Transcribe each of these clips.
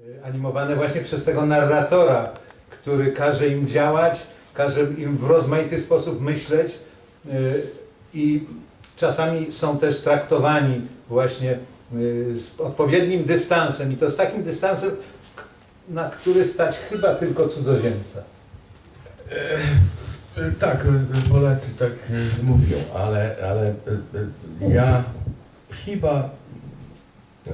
Y, Animowane właśnie przez tego narratora, który każe im działać, każe im w rozmaity sposób myśleć y, i czasami są też traktowani właśnie y, z odpowiednim dystansem i to z takim dystansem, na który stać chyba tylko cudzoziemca. E, Tak, e, Polacy tak e, mówią, ale, ale e, e, ja chyba e,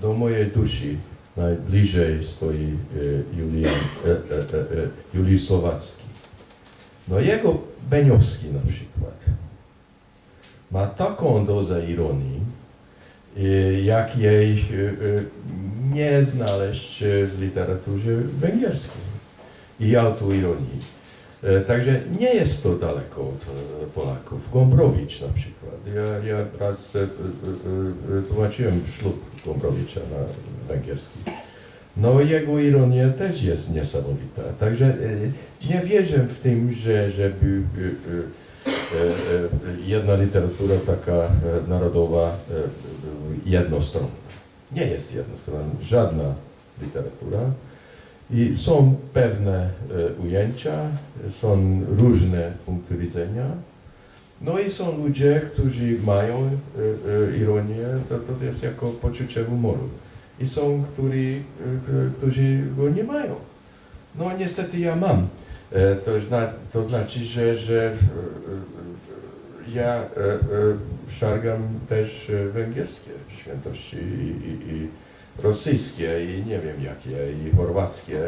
do mojej duszy najbliżej stoi e, Julian, e, e, Julii Słowacki. No jego Beniowski na przykład ma taką dozę ironii, jak jej nie znaleźć w literaturze węgierskiej i autoironii. E, Także nie jest to daleko od e, Polaków. Gombrowicz na przykład. Ja, ja raz e, tłumaczyłem ślub Gombrowicza na węgierski. No jego ironia też jest niesamowita. Także nie wierzę w tym, że żeby jedna literatura taka narodowa jednostronna. Nie jest jednostronna. Żadna literatura. I są pewne e, ujęcia, są różne punkty widzenia. No i są ludzie, którzy mają e, e, ironię, to, to jest jako poczucie humoru. I są, którzy, którzy go nie mają. No niestety ja mam. To, to znaczy, że, że ja szargam też węgierskie świętości i, i, i rosyjskie i nie wiem jakie, i chorwackie.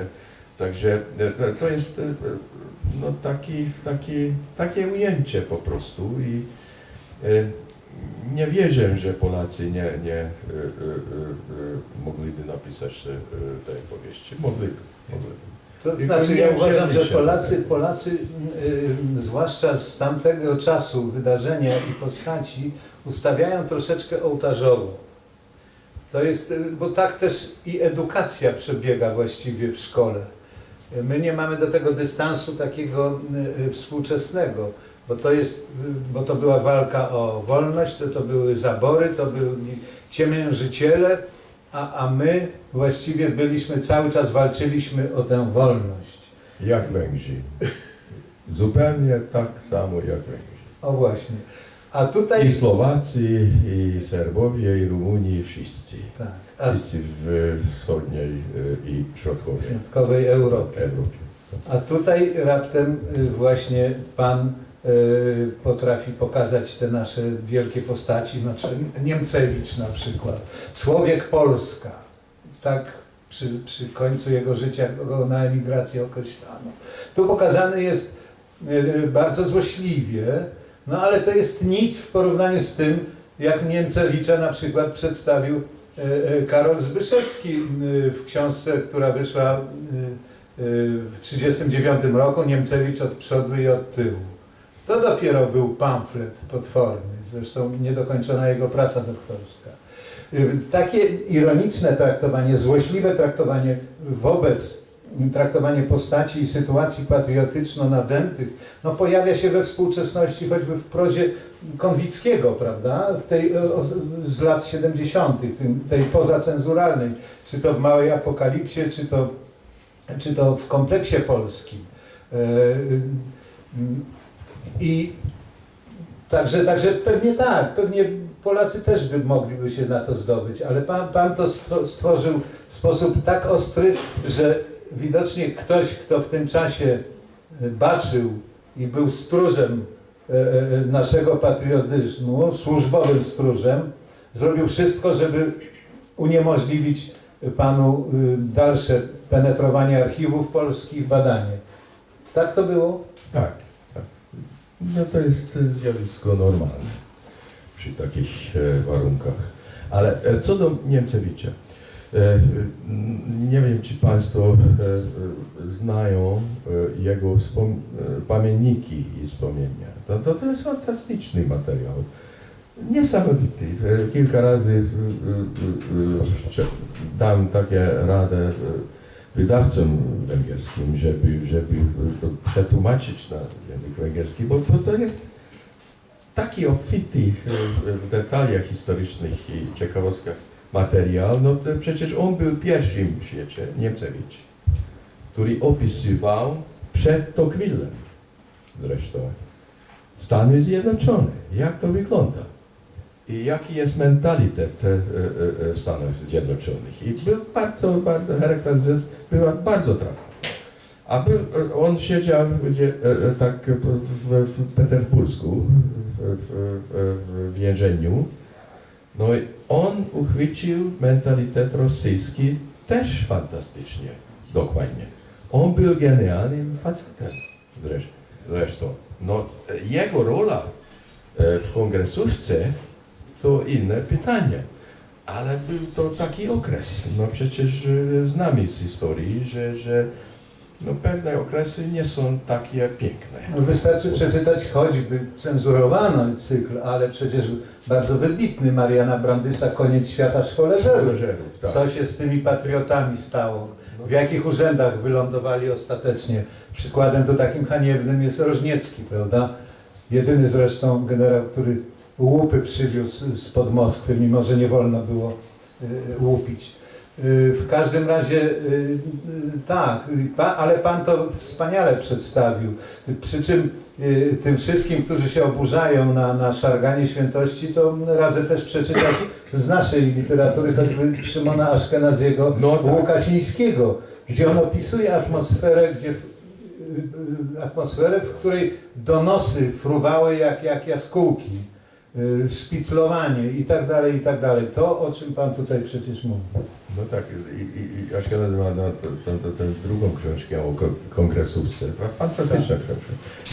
Także e, to- jest e, no, taki, taki, takie ujęcie po prostu i e, nie wierzę, że Polacy nie, nie mogliby napisać te, tej powieści. Mogliby, mogliby. To znaczy, ja uważam, że Polacy, tego. Polacy zwłaszcza z tamtego czasu wydarzenia i postaci ustawiają troszeczkę ołtarzowo. To jest, y, bo tak też i edukacja przebiega właściwie w szkole. Y, My nie mamy do tego dystansu takiego y, współczesnego, bo to jest, bo to była walka o wolność, to, to były zabory, to byli ciemiężyciele, a, a my właściwie byliśmy, cały czas walczyliśmy o tę wolność. Jak Węgrzy. Zupełnie tak samo jak Węgrzy. O właśnie. A tutaj... I Słowacy, i Serbowie, i Rumuni, i wszyscy. Tak, a Wszyscy w wschodniej y, i środkowej środkowej Europie. Europie. A tutaj raptem y, właśnie Pan y, potrafi pokazać te nasze wielkie postaci, znaczy Niemcewicz na przykład, Człowiek Polska, tak przy, przy końcu jego życia go na emigrację określano. Tu pokazany jest bardzo złośliwie, no ale to jest nic w porównaniu z tym, jak Niemcewicza na przykład przedstawił y, y, Karol Zbyszewski w książce, która wyszła y, w 1939 roku Niemcewicz od przodu i od tyłu. To dopiero był pamflet potworny, zresztą niedokończona jego praca doktorska. Takie ironiczne traktowanie, złośliwe traktowanie wobec traktowanie postaci i sytuacji patriotyczno-nadętych, no pojawia się we współczesności, choćby w prozie Konwickiego, prawda, w tej, z- lat 70., tym- tej pozacenzuralnej, czy to w Małej Apokalipsie, czy to czy to w kompleksie polskim. E, I także, także pewnie tak, pewnie Polacy też by mogliby się na to zdobyć, ale pan, pan to stworzył w sposób tak ostry, że widocznie ktoś, kto w tym czasie baczył i był stróżem e, e, naszego patriotyzmu, służbowym stróżem, zrobił wszystko, żeby uniemożliwić panu dalsze penetrowanie archiwów polskich, badanie. Tak to było? Tak, tak. No to jest e, zjawisko normalne przy takich e, warunkach. Ale e, co do Niemcewicza. E, nie wiem, czy Państwo e, e, znają jego pamiętniki i wspomnienia. To, to, to jest fantastyczny materiał. Niesamowity. Kilka razy dam takie radę wydawcom węgierskim, żeby, żeby to przetłumaczyć na język węgierski, bo to, jest taki obfity w, detaliach historycznych i ciekawostkach materiał, no to przecież on był pierwszym w świecie, Niemcewicz, który opisywał przed Tocquevillem zresztą Stany Zjednoczone, jak to wygląda i jaki jest mentalitet e, e, e, Stanów Zjednoczonych. I był bardzo, bardzo, charakteryzacja była bardzo trafna. A był, on siedział gdzie, tak w, w, w, w, w więzieniu. No i on uchwycił mentalitet rosyjski też fantastycznie, dokładnie. On był genialnym facetem zresz- zresztą. No, jego rola e, w kongresówce to inne pytanie. Ale był to taki okres. No przecież e, znamy z historii, że, że no, pewne okresy nie są takie piękne. No wystarczy przeczytać choćby cenzurowany cykl, ale przecież bardzo wybitny Mariana Brandysa Koniec świata szkolerzerów. Żerów, tak. Co się z tymi patriotami stało? W jakich urzędach wylądowali ostatecznie? Przykładem to takim haniebnym jest Rożniecki, prawda? Jedyny zresztą generał, który łupy przywiózł spod Moskwy, mimo że nie wolno było y, łupić. Y, W każdym razie y, y, tak, ale Pan to wspaniale przedstawił. Przy czym tym wszystkim, którzy się oburzają na, na szarganie świętości, to radzę też przeczytać z naszej literatury choćby Szymona Aszkenaziego No tak. Łukasińskiego, gdzie on opisuje atmosferę, gdzie atmosferę, w której donosy fruwały jak, jak jaskółki, szpiclowanie i tak dalej, i tak dalej. To, o czym Pan tutaj przecież mówi. No tak, i, i, Aśka ma na tę- drugą książkę o ko- kongresówce. Fa- Fantastyczna książka.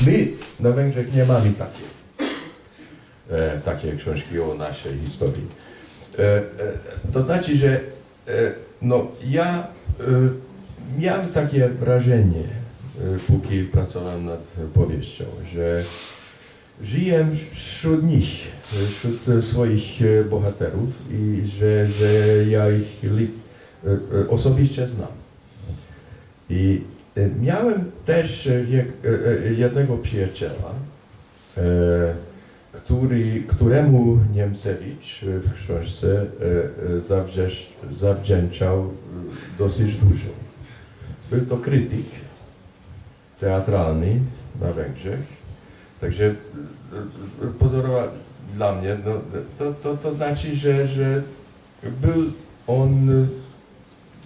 My na Węgrzech nie mamy takiej, e, takiej książki o naszej historii. E, e, to znaczy, że e, no, ja e, miałem takie wrażenie, e, póki pracowałem nad powieścią, że żyję wśród nich, wśród e, swoich e, bohaterów i że, że ja ich e, osobiście znam. I miałem też jednego przyjaciela, który, któremu Niemcewicz w książce zawdzięcz, zawdzięczał dosyć dużo. Był to krytyk teatralny na Węgrzech, także e, e, pozorowa dla mnie, no, to, to, to znaczy, że, że był on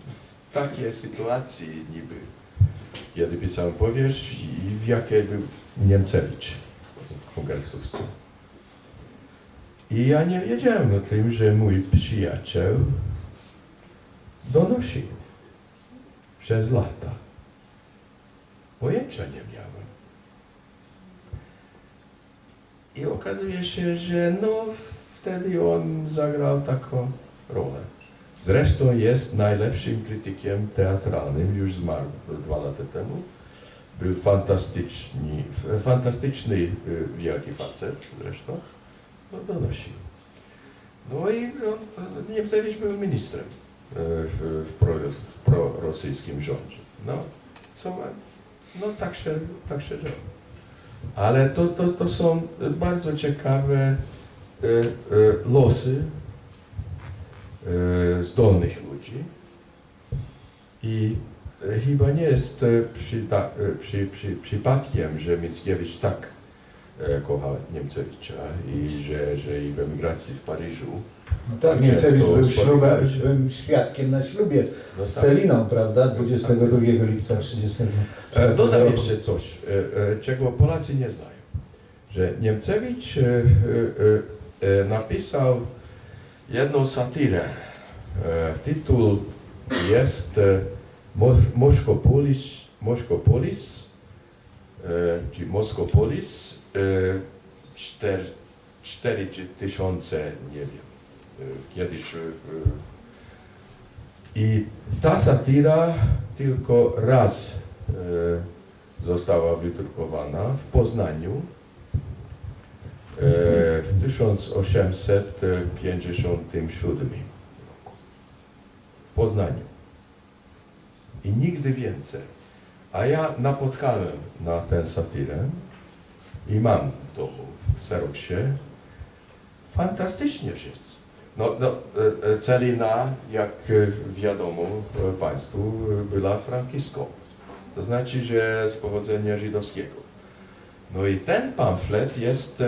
w takiej sytuacji niby, kiedy pisał powieść i w jakiej był Niemcewicz w kongresówce. I ja nie wiedziałem o tym, że mój przyjaciel donosił przez lata. Pojęcia nie miałem. I okazuje się, że no wtedy on zagrał taką rolę. Zresztą jest najlepszym krytykiem teatralnym, już zmarł dwa lata temu. Był fantastyczny, fantastyczny y, wielki facet zresztą. No donosił. No i on, Niemcewicz był ministrem y, w, pro, w prorosyjskim rządzie. No, co ma? No tak się, tak się działo. Ale to, to, to są bardzo ciekawe e, e, losy e, zdolnych ludzi. I chyba nie jest przy, przy, przypadkiem, że Mickiewicz tak e, kochał Niemcewicza i że, że i w emigracji w Paryżu No tak, Niemcewicz był, śluba, był świadkiem na ślubie no z tak. Celiną, prawda? 22 lipca 30 E, Dodam jeszcze coś, e, czego Polacy nie znają. Że Niemcewicz napisał jedną satyrę. Tytuł jest Mos- Moszkopolis, Moszkopolis, e, czy Moskopolis, e, czter, cztery czy tysiące, nie wiem, e, kiedyś. e, I ta satyra tylko raz została wydrukowana w Poznaniu w 1857 roku. W Poznaniu. I nigdy więcej. A ja napotkałem na tę satyrę i mam w domu, w Xeroxie. Fantastycznie jest. No, no, e, e, Celina, jak e, wiadomo Państwu, była frankistką. To znaczy, że z pochodzenia żydowskiego. No i ten pamflet jest,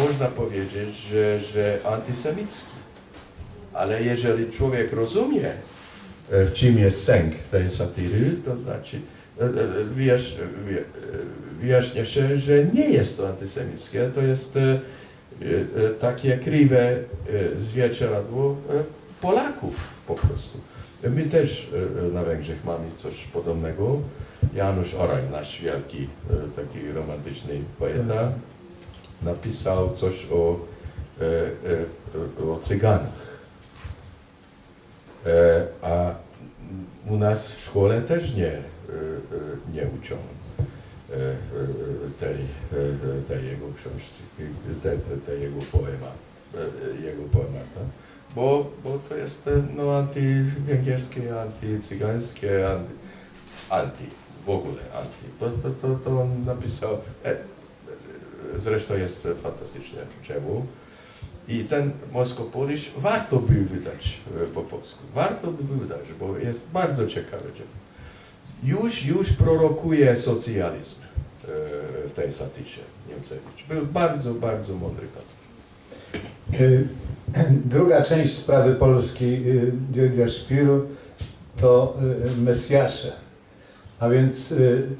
można powiedzieć, że, że antysemicki. Ale jeżeli człowiek rozumie, w czym jest sęk tej satyry, to znaczy wyja- e, wyjaśnia się, że nie jest to antysemickie, to jest e, e, takie kriwe e, zwierciadło Polaków po prostu. My też na Węgrzech mamy coś podobnego. Janusz Orań, nasz wielki taki romantyczny poeta, napisał coś o, o Cyganach. A u nas w szkole też nie, nie uczą e, tej, e, tej jego książki, tej, jego poema, e, jego poemata. Bo, bo to jest e, no, antywęgierskie, antycygańskie, anty, anty, w ogóle anty. To, to, to, to on napisał, e, e, zresztą jest fantastyczne dzieło. I ten Moskopolisz warto by wydać e, po polsku. Warto by wydać, bo jest bardzo dzieło. Już, już prorokuje socjalizm e, w tej satycie Niemcewicz. Był bardzo, bardzo mądry facet. Y, Druga część sprawy polskiej Georgia Szpiru to y, Mesjasze. A więc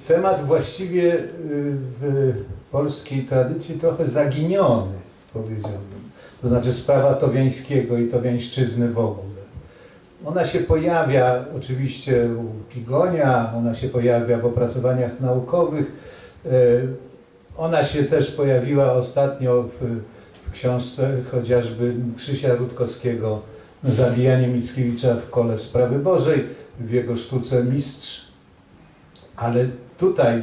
temat właściwie w polskiej tradycji trochę zaginiony, powiedziałbym. To znaczy sprawa Towiańskiego i Towiańszczyzny w ogóle. Ona się pojawia oczywiście u Pigonia, ona się pojawia w opracowaniach naukowych. Y, Ona się też pojawiła ostatnio w, w książce chociażby Krzysia Rutkowskiego Zabijanie Mickiewicza w kole sprawy Bożej, w jego sztuce Mistrz. Ale tutaj e,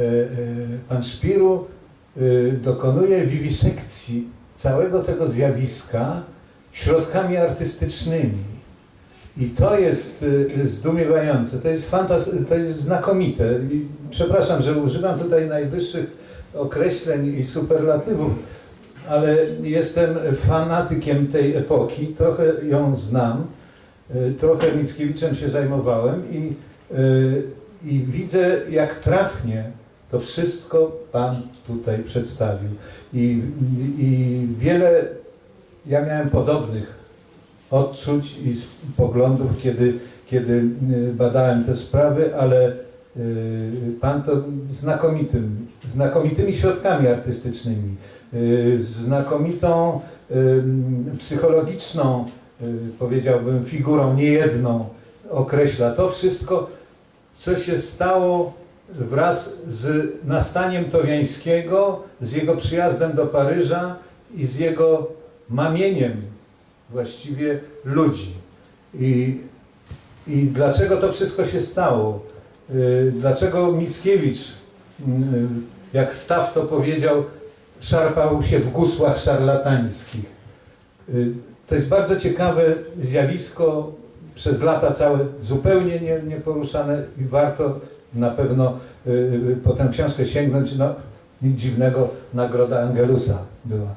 e, pan Szpiru e, dokonuje wiwisekcji całego tego zjawiska środkami artystycznymi. I to jest e, zdumiewające, to jest, fantas- to jest znakomite. I przepraszam, że używam tutaj najwyższych określeń i superlatywów, ale jestem fanatykiem tej epoki, trochę ją znam, y, trochę Mickiewiczem się zajmowałem i, y, i widzę, jak trafnie to wszystko Pan tutaj przedstawił. I, I wiele, ja miałem podobnych odczuć i poglądów, kiedy, kiedy y, badałem te sprawy, ale y, Pan to znakomitym, znakomitymi środkami artystycznymi, y, znakomitą psychologiczną, powiedziałbym, figurą niejedną określa to wszystko, co się stało wraz z nastaniem Towiańskiego, z jego przyjazdem do Paryża i z jego mamieniem właściwie ludzi. I, i dlaczego to wszystko się stało? Y, Dlaczego Mickiewicz, y, jak Staw to powiedział, szarpał się w gusłach szarlatańskich? Y, To jest bardzo ciekawe zjawisko, przez lata całe zupełnie nie, nieporuszane i warto na pewno po tę książkę sięgnąć. No, nic dziwnego, nagroda Angelusa była.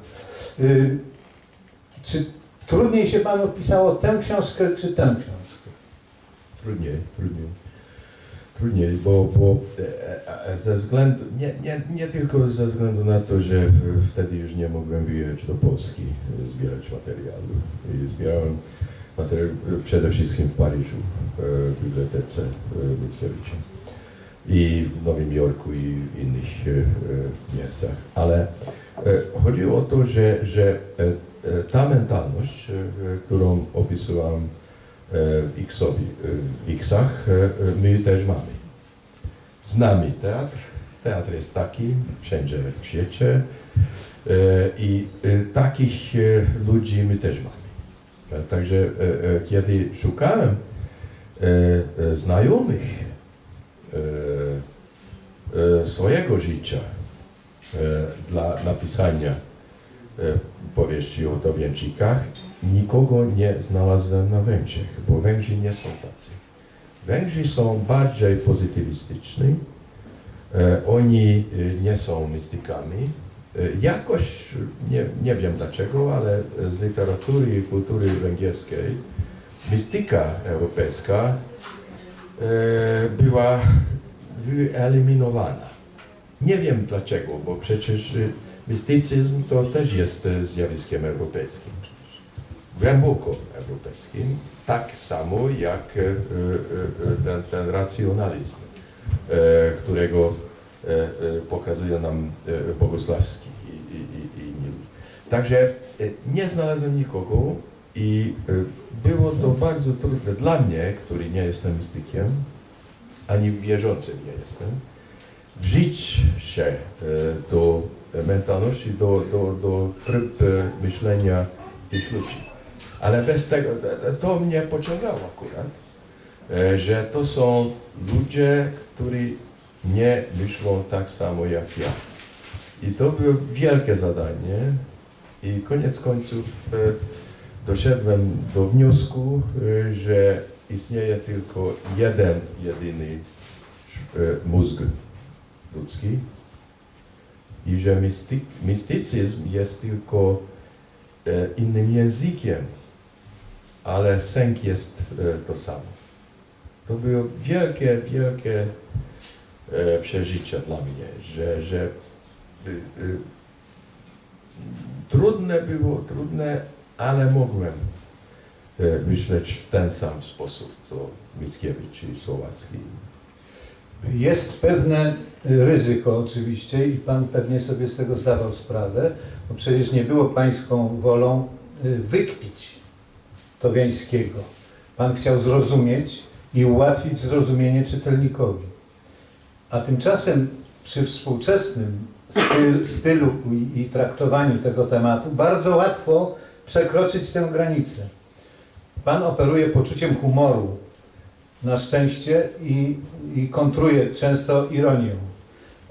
Czy trudniej się Panu pisało tę książkę, czy tę książkę? Trudniej, trudniej. Trudniej, bo, bo e, e, ze względu, nie, nie, nie tylko ze względu na to, że wtedy już nie mogłem wyjechać do Polski, e, zbierać materiału. I zbierałem materiał przede wszystkim w Paryżu, w bibliotece Mickiewicza. I w Nowym Jorku i w innych miejscach. Ale chodziło o to, że, że ta mentalność, e, e, którą opisywałem e, w X-owi, e, w X-ach e, e, my też mamy. Znamy teatr, teatr jest taki wszędzie w świecie e, i e, takich e, ludzi my też mamy. E, Także e, e, kiedy szukałem e, e, znajomych e, e, swojego życia e, dla napisania powieści o Towiańczykach, nikogo nie znalazłem na Węgrzech, bo Węgrzy nie są tacy. Węgrzy są bardziej pozytywistyczni, e, oni e, nie są mistykami, E, Jakoś, nie, nie wiem dlaczego, ale z literatury i kultury węgierskiej mistyka europejska e, była wyeliminowana. Nie wiem dlaczego, bo przecież e, mistycyzm to też jest e, zjawiskiem europejskim. Głęboko europejskim, tak samo jak e, e, ten, ten racjonalizm, którego pokazuje nam Bogusławski i, i, i, inni. Także nie znalazłem nikogo i było to bardzo trudne dla mnie, który nie jestem mistykiem, ani wierzącym nie jestem, wżyć się do mentalności, do, do, do tryb e, myślenia tych ludzi. Ale bez tego, e, to mnie pociągało akurat, e, że to są ludzie, którzy nie myślą tak samo jak ja. I to było wielkie zadanie i koniec końców e, doszedłem do wniosku, e, że istnieje tylko jeden, jedyny e, mózg ludzki i że mistyk, mistycyzm jest tylko e, innym językiem, ale sęk jest e, to samo. To było wielkie, wielkie e, przeżycie dla mnie, że, że y, y, trudne było, trudne, ale mogłem e, myśleć w ten sam sposób, co Mickiewicz i Słowacki. Jest pewne ryzyko oczywiście i Pan pewnie sobie z tego zdawał sprawę, bo przecież nie było Pańską wolą y, wykpić Towiańskiego. Pan chciał zrozumieć i ułatwić zrozumienie czytelnikowi. A tymczasem przy współczesnym styl, stylu i, i traktowaniu tego tematu bardzo łatwo przekroczyć tę granicę. Pan operuje poczuciem humoru, na szczęście i, i kontruje często ironią,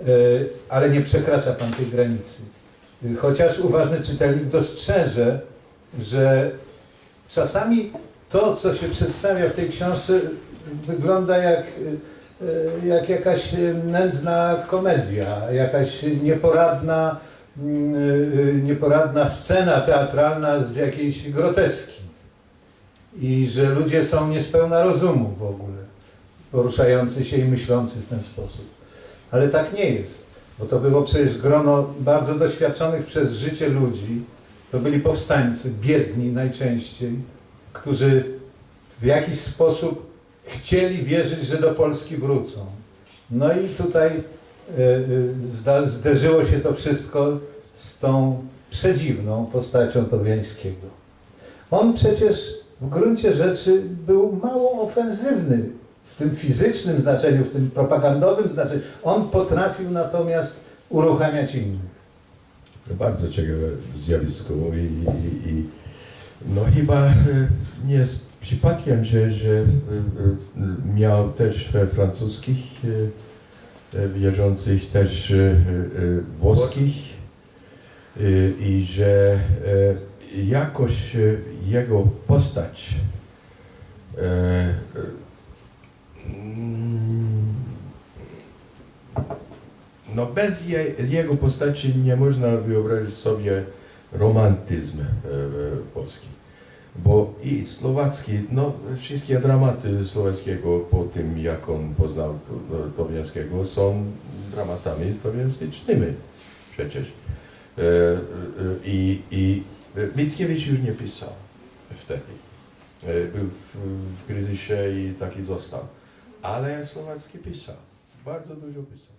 Y, ale nie przekracza Pan tej granicy. Y, Chociaż uważny czytelnik dostrzeże, że czasami to, co się przedstawia w tej książce, wygląda jak, y, jak jakaś nędzna komedia, jakaś nieporadna, mm, nieporadna scena teatralna z jakiejś groteski. I że ludzie są niespełna rozumu w ogóle, poruszający się i myślący w ten sposób. Ale tak nie jest, bo to było przecież grono bardzo doświadczonych przez życie ludzi. To byli powstańcy, biedni najczęściej, którzy w jakiś sposób chcieli wierzyć, że do Polski wrócą. No i tutaj e, e, zderzyło się to wszystko z tą przedziwną postacią Towiańskiego. On przecież w gruncie rzeczy był mało ofensywny w tym fizycznym znaczeniu, w tym propagandowym znaczeniu. On potrafił natomiast uruchamiać innych. Bardzo ciekawe zjawisko i, i, i no chyba e, nie jest przypadkiem, że, że e, e, miał też francuskich wierzących, też włoskich i że jakoś e, jego postać e, e, no bez je, jego postaci nie można wyobrazić sobie romantyzm polski. Bo i słowacki, no wszystkie dramaty słowackiego po tym jak on poznał to- Towiańskiego są dramatami towiastycznymi przecież. I, i Mickiewicz już nie pisał wtedy. E, Był w, w kryzysie i taki został. Ale Słowacki pisał. Bardzo dużo pisał.